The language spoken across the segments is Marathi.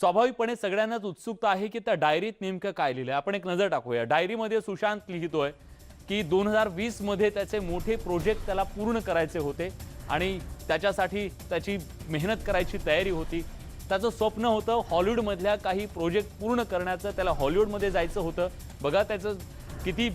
स्वाभाविकपणे सगळ्यांनाच उत्सुकता आहे की त्या डायरीत नेमकं काय लिहिलंय. आपण एक नजर टाकूया. डायरीमध्ये सुशांत लिहितोय की दोन हजार वीसमध्ये त्याचे मोठे प्रोजेक्ट त्याला पूर्ण करायचे होते आणि त्याच्यासाठी त्याची मेहनत करायची तयारी होती. त्याचं स्वप्न होतं हॉलिवूडमधल्या काही प्रोजेक्ट पूर्ण करण्याचं त्याला हॉलिवूडमध्ये जायचं होतं. बघा त्याचं किती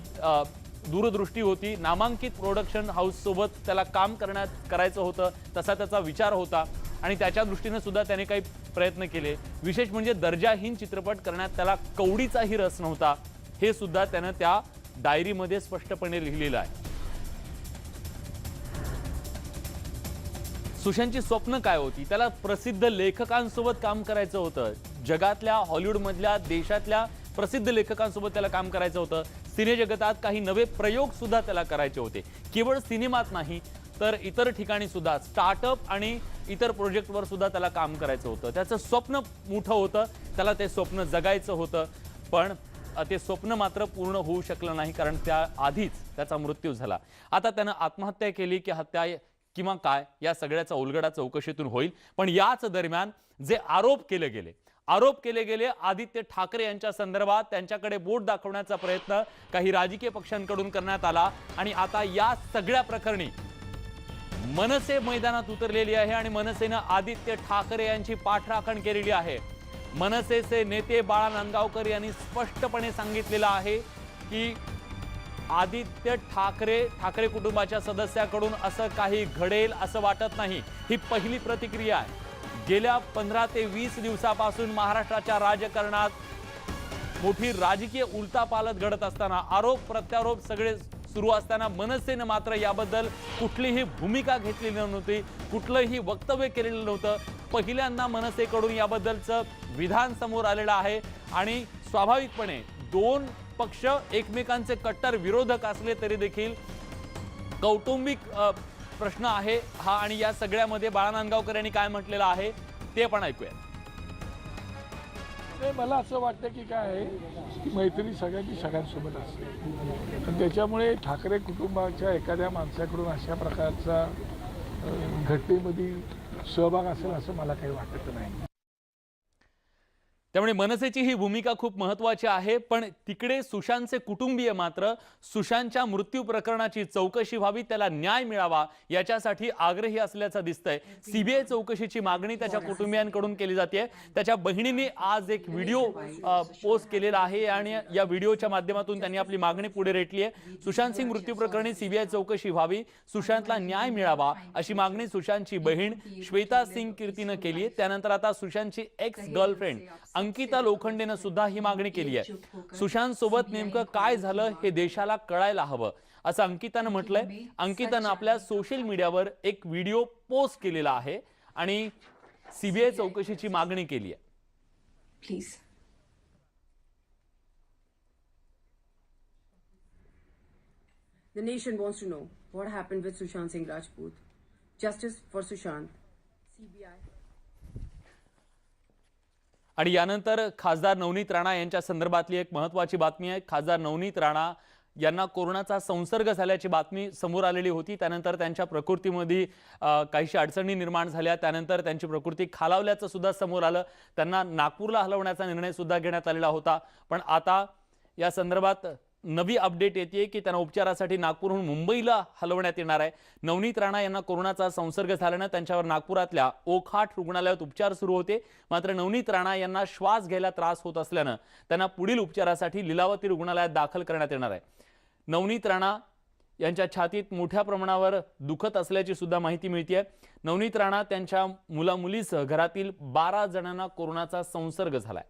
दूरदृष्टी होती. नामांकित प्रोडक्शन हाऊससोबत त्याला काम करण्यात करायचं होतं. तसा त्याचा विचार होता. आणि त्याच्या दृष्टीने सुद्धा त्याने काही प्रयत्न केले. विशेष म्हणजे दर्जाहीन चित्रपट करण्यात त्याला कवडीचाही रस नव्हता. हे सुद्धा त्यानं त्या डायरीमध्ये स्पष्टपणे लिहिलेलं आहे. सुशांतची स्वप्न काय होती? त्याला प्रसिद्ध लेखकांसोबत काम करायचं होतं. जगातल्या हॉलिवूडमधल्या देशातल्या प्रसिद्ध लेखकांसोबत त्याला काम करायचं होतं. सिनेजगतात काही नवे प्रयोग सुद्धा त्याला करायचे होते. केवळ सिनेमात नाही तर इतर ठिकाणी सुद्धा स्टार्टअप आणि इतर प्रोजेक्टवर सुद्धा त्याला काम करायचं होतं. त्याचं स्वप्न मोठं होतं. त्याला ते स्वप्न जगायचं होतं. पण ते स्वप्न मात्र पूर्ण होऊ शकलं नाही कारण त्या आधीच त्याचा मृत्यू झाला. आता त्यानं आत्महत्या केली की हत्या किंवा काय या सगळ्याचा उलगडा चौकशीतून होईल. पण याच दरम्यान जे आरोप केले गेले आरोप केले गेले आदित्य ठाकरे यांच्या संदर्भात त्यांच्याकडे बोट दाखवण्याचा प्रयत्न काही राजकीय पक्षांकडून करण्यात आला आणि आता या सगळ्या प्रकरणी मनसे मैदानात उतरलेली आहे आणि मनसेनं आदित्य ठाकरे यांची पाठराखण केलेली आहे. मनसेचे नेते बाळा नांदगावकर यांनी स्पष्टपणे सांगितलेलं आहे की आदित्य ठाकरे ठाकरे कुटुंबाच्या सदस्याकडून असं काही घडेल असं वाटत नाही. ही पहिली प्रतिक्रिया आहे. गेल्या पंधरा ते वीस दिवसापासून महाराष्ट्राच्या राजकारणात मोठी राजकीय उलथापालत घडत असताना आरोप प्रत्यारोप सगळे सुरू असताना मनसेनं मात्र याबद्दल कुठलीही भूमिका घेतलेली नव्हती कुठलंही वक्तव्य केलेलं नव्हतं. पहिल्यांदा मनसेकडून याबद्दलचं विधान समोर आलेलं आहे आणि स्वाभाविकपणे दोन पक्ष एकमेकांचे कट्टर विरोधक असले तरी देखील कौटुंबिक प्रश्न आहे हा आणि या सगळ्यामध्ये बाळा नांदगावकर यांनी काय म्हटलेलं आहे ते पण ऐकूया नाही मला असं वाटतं की काय आहे की मैत्री सगळ्यांची सगळ्यांसोबत असते. पण त्याच्यामुळे ठाकरे कुटुंबाच्या एखाद्या माणसाकडून अशा प्रकारचा घटनेमध्ये सहभाग असेल असं मला काही वाटत नाही. त्यामुळे मनसेची ही भूमिका खूप महत्वाची आहे पण तिकडे सुशांतचे कुटुंबीय मात्र सुशांतच्या मृत्यू प्रकरणाची चौकशी व्हावी त्याला न्याय मिळावा याच्यासाठी आग्रही असल्याचं दिसतंय. सीबीआय चौकशीची मागणी त्याच्या कुटुंबियांकडून केली जाते त्याच्या बहिणीने आज एक व्हिडिओ पोस्ट केलेला आहे आणि या व्हिडिओच्या माध्यमातून त्यांनी आपली मागणी पुढे रेटली आहे सुशांत सिंग मृत्यू प्रकरणी सीबीआय चौकशी व्हावी सुशांतला न्याय मिळावा अशी मागणी सुशांतची बहीण श्वेता सिंग कीर्तीनं केली त्यानंतर आता सुशांतची एक्स गर्लफ्रेंड अंकिता लोखंडेनं सुद्धा ही मागणी केली आहे सुशांत सोबत नेमकं काय झालं हे देशाला कळायला हवं असं अंकितानं म्हटलंय अंकितानं आपल्या सोशल मीडियावर एक व्हिडिओ पोस्ट केलेला आहे आणि सीबीआय चौकशीची मागणी केली आहे Please. The nation wants to know what happened with Sushant Singh Rajput. Justice for Sushant. CBI. आणि यानंतर खासदार नवनीत राणा यांच्या संदर्भातली एक महत्त्वाची बातमी आहे. खासदार नवनीत राणा यांना कोरोनाचा संसर्ग झाल्याची बातमी समोर आलेली होती. त्यानंतर त्यांच्या प्रकृतीमध्ये काहीशी अडचणी निर्माण झाल्या. त्यानंतर त्यांची प्रकृती खालावल्याचं सुद्धा समोर आलं. त्यांना नागपूरला हलवण्याचा निर्णय सुद्धा घेण्यात आलेला होता. पण आता या संदर्भात नवी अपडेट येते की त्यांना उपचारासाठी नागपूरहून मुंबईला हलवण्यात येणार आहे. नवनीत राणा यांना कोरोनाचा संसर्ग झाल्यानं त्यांच्यावर नागपुरातल्या ओखाट रुग्णालयात उपचार सुरू होते. मात्र नवनीत राणा यांना श्वास घ्यायला त्रास होत असल्यानं त्यांना पुढील उपचारासाठी लिलावती रुग्णालयात दाखल करण्यात येणार आहे. नवनीत राणा यांच्या छातीत मोठ्या प्रमाणावर दुखत असल्याची सुद्धा माहिती मिळते नवनीत राणा त्यांच्या मुलामुलीसह घरातील बारा जणांना कोरोनाचा संसर्ग झालाय.